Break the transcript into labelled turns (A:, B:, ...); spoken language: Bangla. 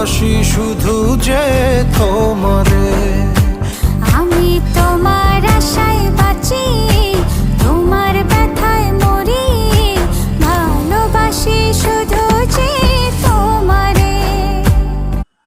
A: ভালোবাসি শুধু যে তোমার